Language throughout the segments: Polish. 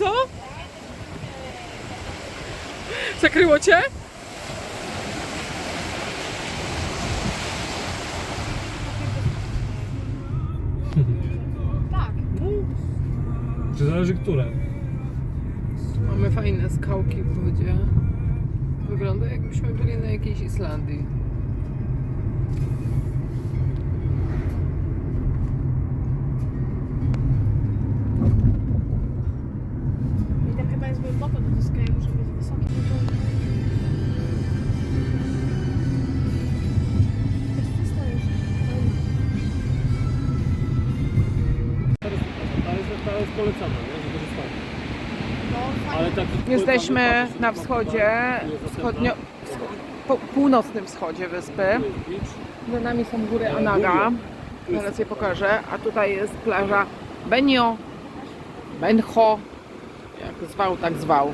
Co? Zakryło cię? Tak. Czy zależy które? Mamy fajne skałki w wodzie. Wygląda jakbyśmy byli na jakiejś Islandii. Jesteśmy na wschodzie, wschodnio, po, północnym wschodzie wyspy. Za nami są góry Anaga. Zaraz je pokażę. A tutaj jest plaża Benio, Bencho. Jak zwał, tak zwał.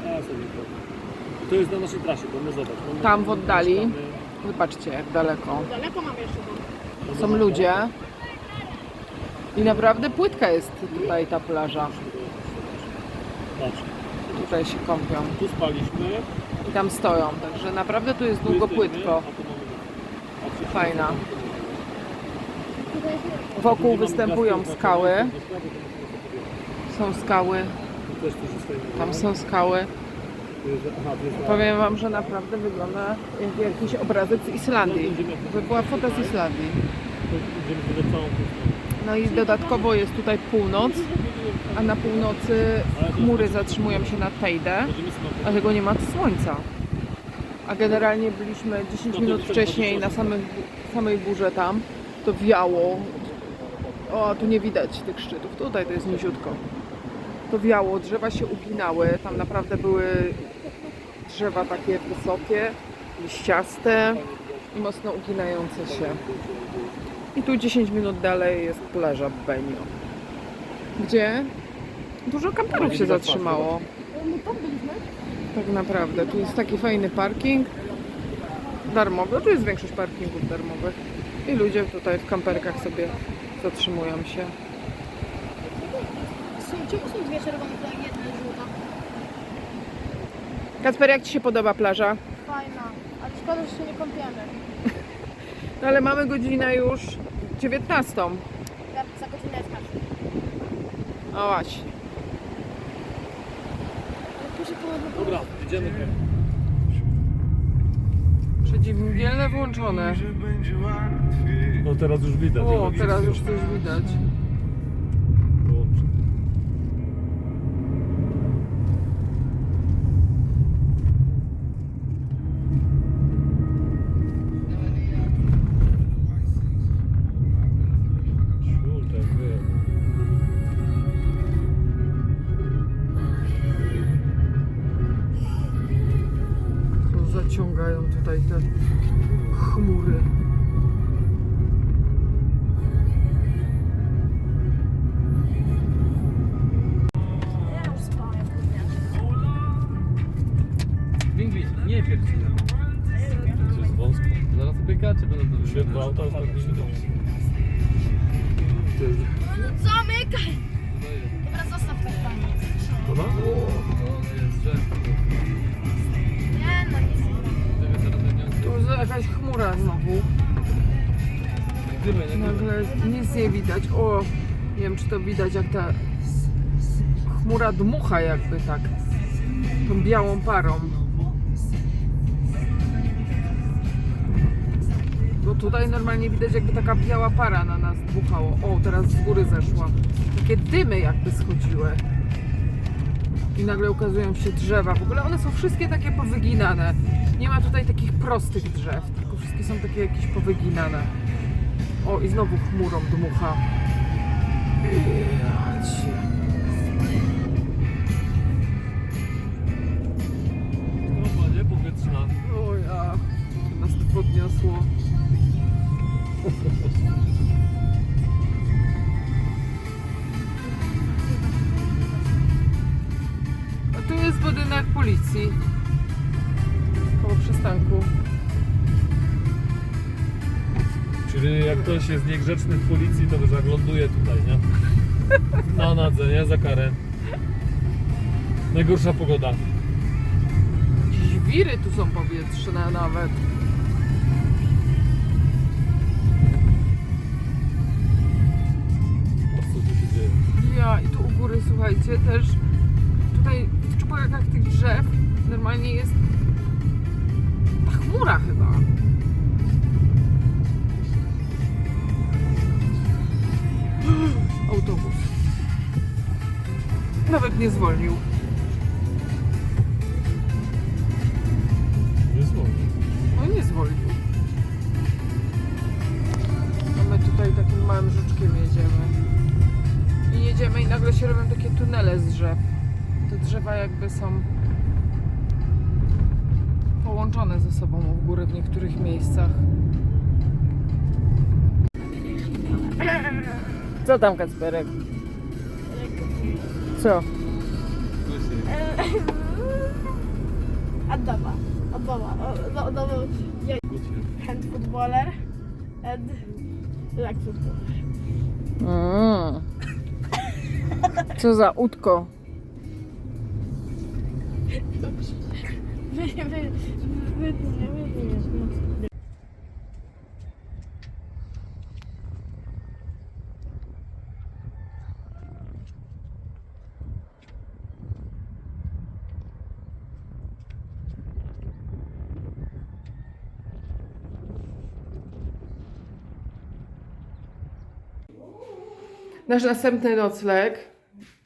to. Jest na naszej trasie, bo my zobacz. Tam w oddali. Zobaczcie jak daleko. Daleko mam jeszcze. Są ludzie. I naprawdę płytka jest tutaj ta plaża. Patrz, Tutaj się kąpią. tu spaliśmy. I tam stoją. Także naprawdę tu jest długo płytko. Fajna. Wokół występują skały. Są skały. Tam są skały. Powiem wam, że naprawdę wygląda jak jakiś obrazek z Islandii. To była fota z Islandii. No i dodatkowo jest tutaj północ, a na północy chmury zatrzymują się nad Tejdę, dlatego nie ma słońca. A generalnie byliśmy 10 minut wcześniej na samym, samej górze tam, to wiało. O, tu nie widać tych szczytów, tutaj to jest niziutko. To wiało, drzewa się uginały, tam naprawdę były drzewa takie wysokie, liściaste i mocno uginające się. I tu 10 minut dalej jest plaża Benio. Gdzie dużo kamperów się zatrzymało. My tam byliśmy. Tak naprawdę. Tu jest taki fajny parking darmowy. Tu jest większość parkingów darmowych. I ludzie tutaj w kamperkach sobie zatrzymują się. Czemu są dwie czerwone flagi, jedna żółta? Kacper, jak Ci się podoba plaża? Fajna. Ale szkoda, że się nie kąpiemy. No ale mamy godzinę już 19. Ja za godzinę jest masz. O właśnie. Proszę połowę. Dobra, idziemy. Przeciwmgielne włączone. No teraz już widać. O, teraz już coś widać. Zamykaj! Dobra, zostaw to panie. Dobra? No. Nie no, nic. Tu jest jakaś chmura znowu. Nagle nic nie widać. O, nie wiem czy to widać jak ta chmura dmucha jakby tak. Tą białą parą. Tutaj normalnie widać jakby taka biała para na nas dmuchało. O, teraz z góry zeszła. Takie dymy jakby schodziły. I nagle ukazują się drzewa. W ogóle one są wszystkie takie powyginane. Nie ma tutaj takich prostych drzew, tylko wszystkie są takie jakieś powyginane. O, i znowu chmurą dmucha. Jacie. Strofa, nie? Powietrzna. O ja, nas to podniosło. Policji. Koło przystanku. Czyli jak ktoś jest niegrzeczny w policji, to ląduje tutaj, nie? Na nadze, nie? Za karę. Najgorsza pogoda. Jakieś wiry tu są powietrzne nawet. Co tu się dzieje? Ja i tu u góry, słuchajcie, też tutaj w czubakach tych drzew normalnie jest ta chmura chyba. Autobus. Nawet nie zwolnił. Nie słowo. No nie zwolnił. A my tutaj takim małym żuczkiem jedziemy. I jedziemy i nagle się robią takie tunele z drzew. Te drzewa jakby są połączone ze sobą w górę w niektórych miejscach. Co tam Kacperek? Co? Adama. Adama. Yeah. Hand footballer and leg footballer. Mm. Co za utko. Wy, wy, Nasz następny nocleg.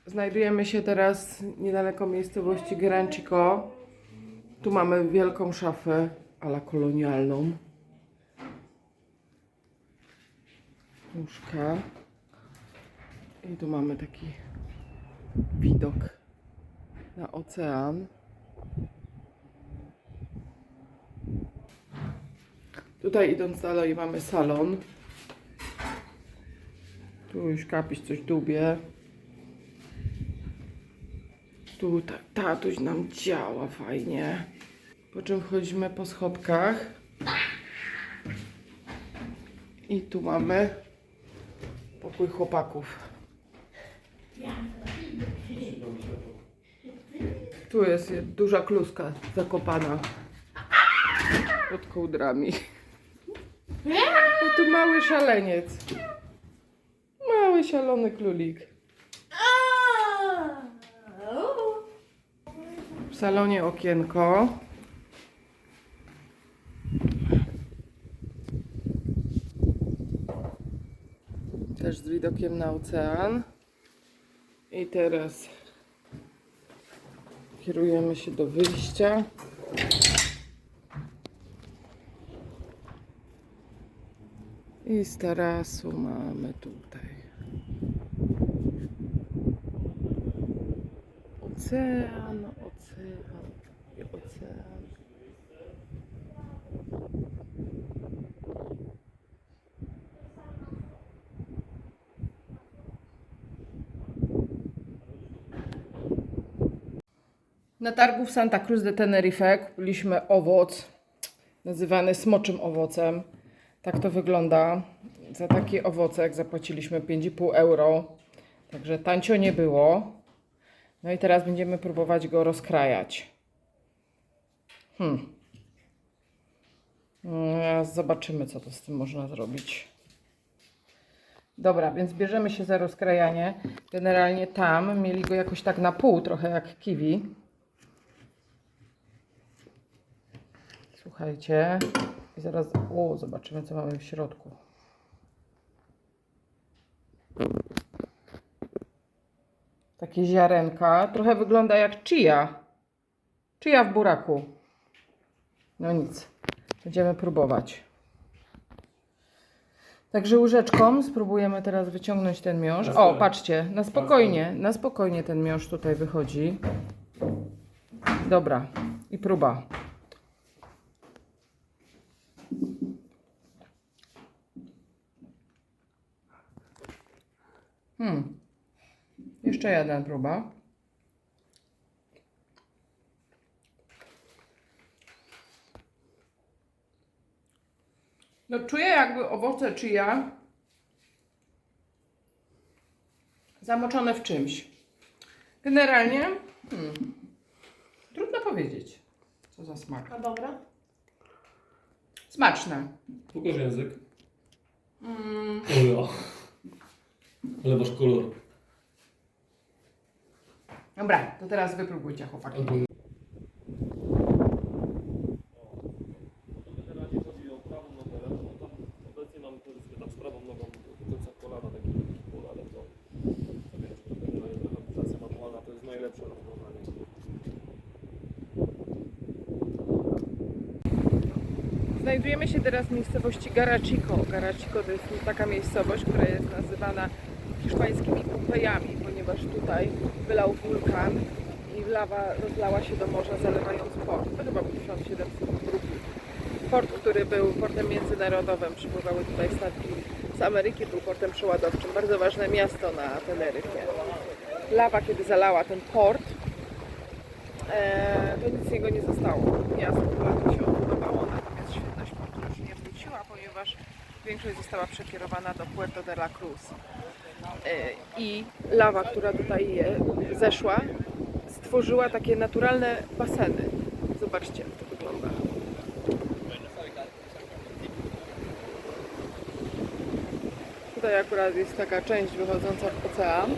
Znajdujemy się teraz niedaleko miejscowości Gerancico. Tu mamy wielką szafę ala kolonialną. Łóżka. I tu mamy taki widok na ocean. Tutaj idąc dalej mamy salon. Tu już kapiś coś dubie. Tu ta, tatuś nam działa fajnie. Po czym wchodzimy po schodkach. I tu mamy pokój chłopaków. Tu jest duża kluska zakopana pod kołdrami. A tu mały szaleniec. Mały, szalony królik. W salonie okienko. Też z widokiem na ocean. I teraz kierujemy się do wyjścia. I z tarasu mamy tutaj ocean, ocean i ocean. Na targu w Santa Cruz de Tenerife kupiliśmy owoc nazywany smoczym owocem. Tak to wygląda. Za taki owocek zapłaciliśmy 5,5 euro. Także tancio nie było. No i teraz będziemy próbować go rozkrajać. Hmm. No, zobaczymy, co to z tym można zrobić. Dobra, więc bierzemy się za rozkrajanie. Generalnie tam mieli go jakoś tak na pół, trochę jak kiwi. Słuchajcie. I zaraz, o, zobaczymy, co mamy w środku. Takie ziarenka. Trochę wygląda jak chia. Chia w buraku. No nic. Będziemy próbować. Także łyżeczką spróbujemy teraz wyciągnąć ten miąższ. O, patrzcie, na spokojnie, na spokojnie ten miąższ tutaj wychodzi. Dobra, i próba. Hmm. Jeszcze jedna próba. No czuję jakby owoce chia zamoczone w czymś. Generalnie hmm, trudno powiedzieć, co za smak. A dobra? Smaczne. Pokaż język. Mm. Ale masz kolor. Dobra, to teraz wypróbujcie chłopaki. Generalnie chodzi o prawą nogę, lewą. No tam obecnie mamy powiedzmy tam z prawą nogą do końca kolana taki ból, ale to, to wiem, że to generalnie rehabilitacja manualna to jest najlepsze rozwiązanie. Znajdujemy się teraz w miejscowości Garachico. Garachico to jest taka miejscowość, która jest nazywana hiszpańskimi Pompejami, ponieważ tutaj wylał wulkan i lawa rozlała się do morza, zalewając port. To chyba był 1702. Port, który był portem międzynarodowym, przypływały tutaj statki z Ameryki, był portem przeładowczym. Bardzo ważne miasto na Teneryfie. Lawa, kiedy zalała ten port, e, to nic z niego nie zostało. Miasto latach się odbudowało, natomiast świetność portu już nie wróciła, ponieważ większość została przekierowana do Puerto de la Cruz. E, I lawa, która tutaj je, zeszła, stworzyła takie naturalne baseny. Zobaczcie, jak to wygląda. Tutaj akurat jest taka część wychodząca w ocean.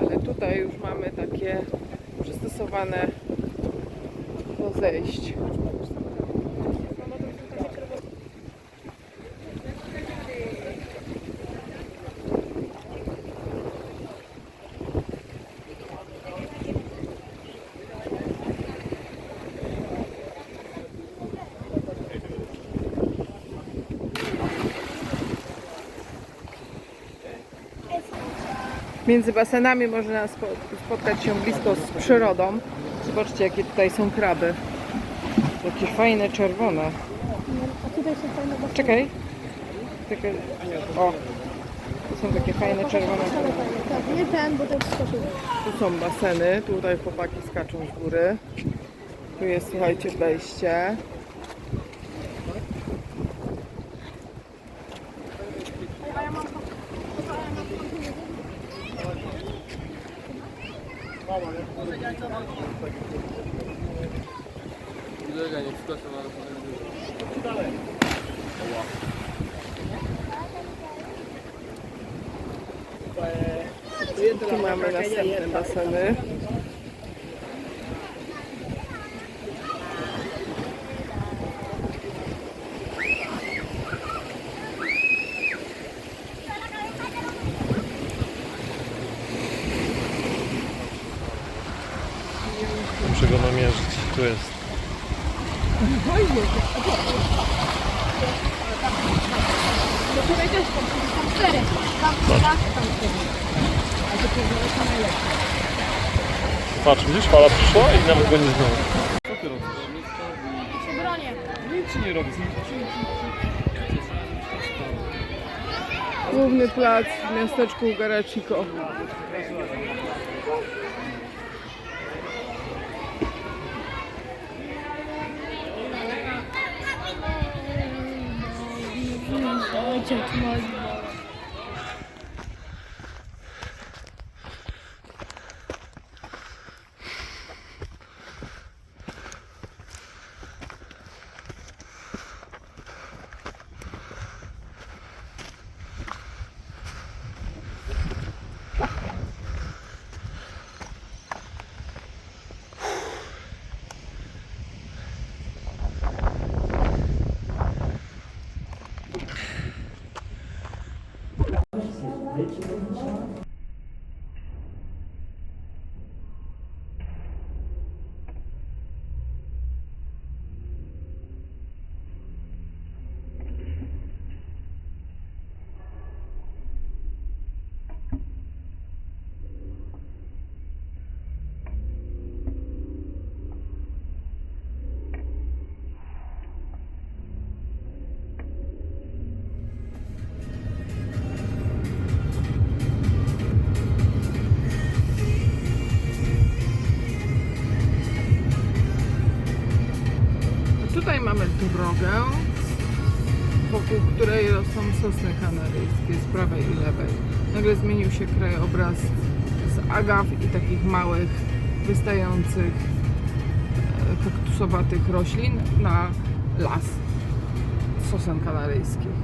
Ale tutaj już mamy takie przystosowane do zejść. Między basenami można spo- spotkać się blisko z przyrodą. Zobaczcie, jakie tutaj są kraby. Jakie fajne, czerwone. Czekaj. O, to są takie fajne, czerwone kraby. Nie ten, bo. Tu są baseny, tutaj chłopaki skaczą z góry. Tu jest, słuchajcie, wejście. Tu mamy następne baseny. Muszę go namierzyć. Tu jest. Do której też tam są cztery. Tam, tam, tam. Patrz, widzisz, fala przyszła i nawet go nie znamy. Co ty robisz? się bronię. Nic ci nie robisz. Główny plac w miasteczku Garachico. Ojciec mój. Rede Redenção. Tutaj mamy drogę. wokół której rosną sosny kanaryjskie z prawej i lewej. Nagle zmienił się krajobraz z agaw i takich małych, wystających e, kaktusowatych roślin na las sosen kanaryjskich.